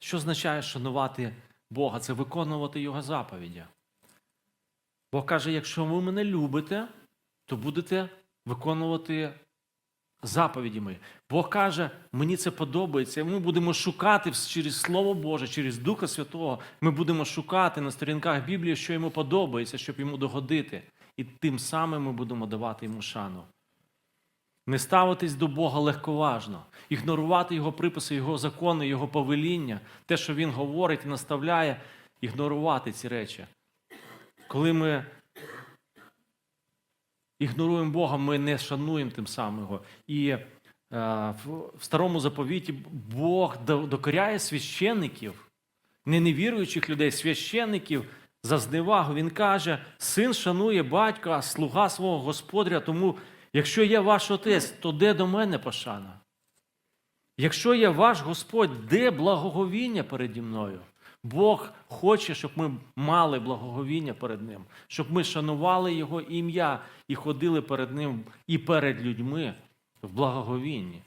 Що означає шанувати Бога? Це виконувати Його заповіді. Бог каже: якщо ви мене любите, то будете виконувати заповіді мої. Бог каже, мені це подобається. Ми будемо шукати через Слово Боже, через Духа Святого. Ми будемо шукати на сторінках Біблії, що йому подобається, щоб йому догодити. І тим самим ми будемо давати йому шану. Не ставитись до Бога легковажно, ігнорувати Його приписи, Його закони, Його повеління, те, що Він говорить і наставляє, ігнорувати ці речі. Коли ми ігноруємо Бога, ми не шануємо тим самим Його. І е, в, старому заповіті Бог докоряє священників, не невіруючих людей, священників за зневагу. Він каже: син шанує батька, слуга свого господаря. Тому, якщо я ваш отець, то де до мене пошана? Якщо я ваш Господь, де благоговіння переді мною? Бог хоче, щоб ми мали благоговіння перед Ним, щоб ми шанували Його ім'я і ходили перед Ним і перед людьми в благоговінні.